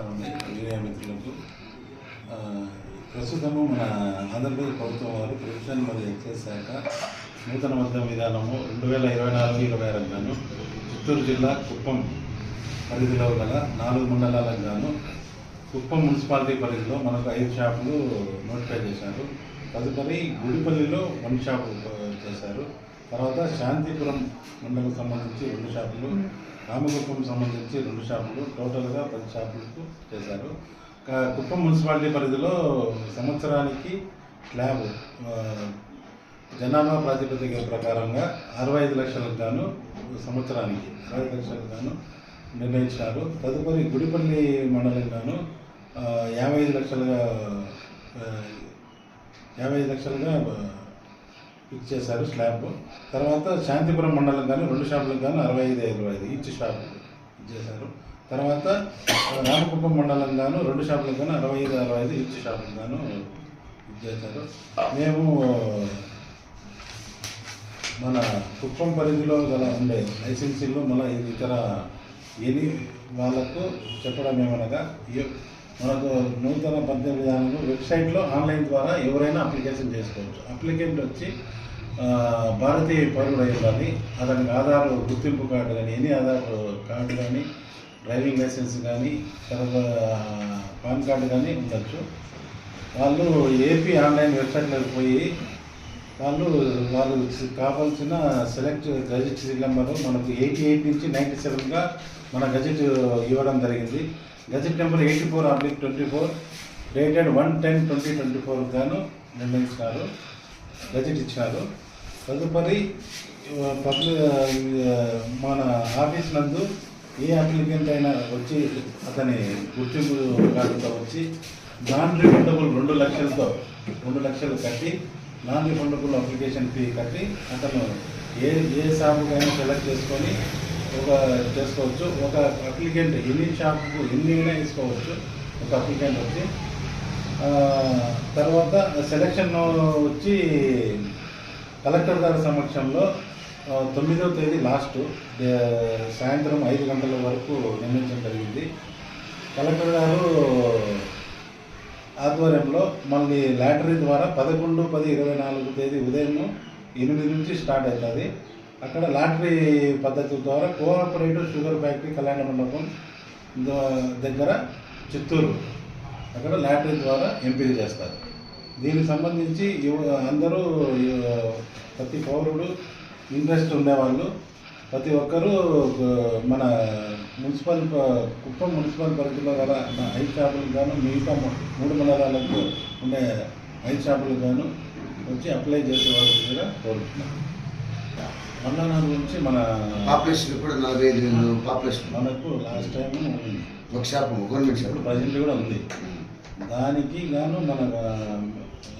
Media మిత్రులకు ప్రస్తుతము మన ఆంధ్రప్రదేశ్ ప్రభుత్వం వారు ప్రభుత్వం మరియు ఎక్సైజ్ శాఖ నూతన మద్యం విధానము రెండు వేల ఇరవై నాలుగు ఇరవై ఆరు గాను చిత్తూరు జిల్లా కుప్పం పరిధిలో గల నాలుగు మండలాలకు గాను కుప్పం మున్సిపాలిటీ పరిధిలో మనకు ఐదు షాపులు నోటిఫై చేశారు. తదుపరి గుడిపల్లిలో వన్ షాప్ చేశారు. తర్వాత శాంతిపురం మండలకు సంబంధించి రెండు షాపులు రామకుప్పం సంబంధించి రెండు షాపులు టోటల్గా పది షాపులకు చేశారు. కుప్పం మున్సిపాలిటీ పరిధిలో సంవత్సరానికి స్లాబ్ ఆ, జనాభా ప్రాతిపదిక ప్రకారంగా అరవై ఐదు లక్షలకు గాను సంవత్సరానికి అరవై ఐదు లక్షలకు గాను నిర్ణయించినారు. తదుపరి గుడిపల్లి మండలం గాను యాభై ఐదు లక్షలుగా యాభై ఐదు లక్షలుగా ఫిక్స్ చేశారు స్లాబ్. తర్వాత శాంతిపురం మండలం కానీ రెండు షాపులకు కానీ అరవై ఐదు ఇరవై ఐదు ఈచ్ షాప్ ఇచ్చేశారు తర్వాత రామకుప్పం మండలం గాను రెండు షాపులకు కానీ అరవై ఐదు అరవై ఐదు ఈచ్ షాపులకు గాను ఇచ్చేశారు మేము మన కుప్పం పరిధిలో గల ఉండే లైసెన్సీలు మన ఇతర ఎని వాళ్ళకు చెప్పడం ఏమనగా మనకు నూతన పద్ధతి విధానంలో వెబ్సైట్లో ఆన్లైన్ ద్వారా ఎవరైనా అప్లికేషన్ చేసుకోవచ్చు. అప్లికెంట్ వచ్చి భారతీయ పౌరుడు అయి ఉండాలి. అతనికి ఆధార్ గుర్తింపు కార్డు కానీ ఎనీ ఆధార్ కార్డు కానీ డ్రైవింగ్ లైసెన్స్ కానీ తర్వాత పాన్ కార్డు కానీ ఉండొచ్చు. వాళ్ళు ఏపీ ఆన్లైన్ వెబ్సైట్లోకి పోయి వాళ్ళు వాళ్ళు కావాల్సిన సెలెక్ట్ గజెట్ సీల్ నెంబరు మనకు ఎయిటీ ఎయిట్ నుంచి నైంటీ సెవెన్గా మన గజెట్ ఇవ్వడం జరిగింది. Gazette number eighty four oblique twenty four dated one ten twenty twenty four గాను నిర్ణయించినారు గెజెట్ ఇచ్చినారు తదుపరి పబ్లిక్ మన ఆఫీస్ నందు ఏ అప్లికెంట్ అయినా వచ్చి అతని గుర్తింపు కార్డుతో వచ్చి నాన్ రిఫండబుల్ రెండు లక్షలతో రెండు లక్షలు కట్టి నాన్ రిఫండబుల్ అప్లికేషన్ ఫీ కట్టి అతను ఏ ఏ షాపుకైనా సెలెక్ట్ చేసుకొని ఒక చేసుకోవచ్చు. ఒక అప్లికెంట్ ఎన్ని షాప్కు ఎన్ని అయినా వేసుకోవచ్చు. ఒక అప్లికెంట్ వచ్చి. తర్వాత సెలక్షన్ వచ్చి కలెక్టర్ గారి సమక్షంలో తొమ్మిదవ తేదీ లాస్ట్ సాయంత్రం ఐదు గంటల వరకు నిర్ణయించడం జరిగింది. కలెక్టర్ గారు ఆధ్వర్యంలో మళ్ళీ లాటరీ ద్వారా పదకొండు పది ఇరవై నాలుగు తేదీ ఉదయం ఎనిమిది నుంచి స్టార్ట్ అవుతుంది. అక్కడ లాటరీ పద్ధతి ద్వారా కోఆపరేటివ్ షుగర్ ఫ్యాక్టరీ కళ్యాణ మండపం దగ్గర చిత్తూరు. అక్కడ లాటరీ ద్వారా ఎంపిక చేస్తారు. దీనికి సంబంధించి యువ- అందరూ ప్రతి పౌరుడు ఇంట్రెస్ట్ ఉండేవాళ్ళు. ప్రతి ఒక్కరూ మన మున్సిపల్ కుప్పం మున్సిపల్ పరిధిలో గల ఐదు షాపులకు గాను మిగతా మూడు మండలాలకు ఉండే ఐదు షాపులకు గాను వచ్చి అప్లై చేసేవాళ్ళు కూడా కోరుతున్నాను మన్నానా గురించి మన పాపులేషన్ కూడా నలభై ఐదు వేలు పాపులేషన్ మనకు లాస్ట్ టైం ఒక షాప్ గవర్నమెంట్ షాప్ ఇప్పుడు ప్రజెంట్ కూడా ఉంది. దానికి గాను మన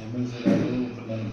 ఎమ్మెల్సీ గారు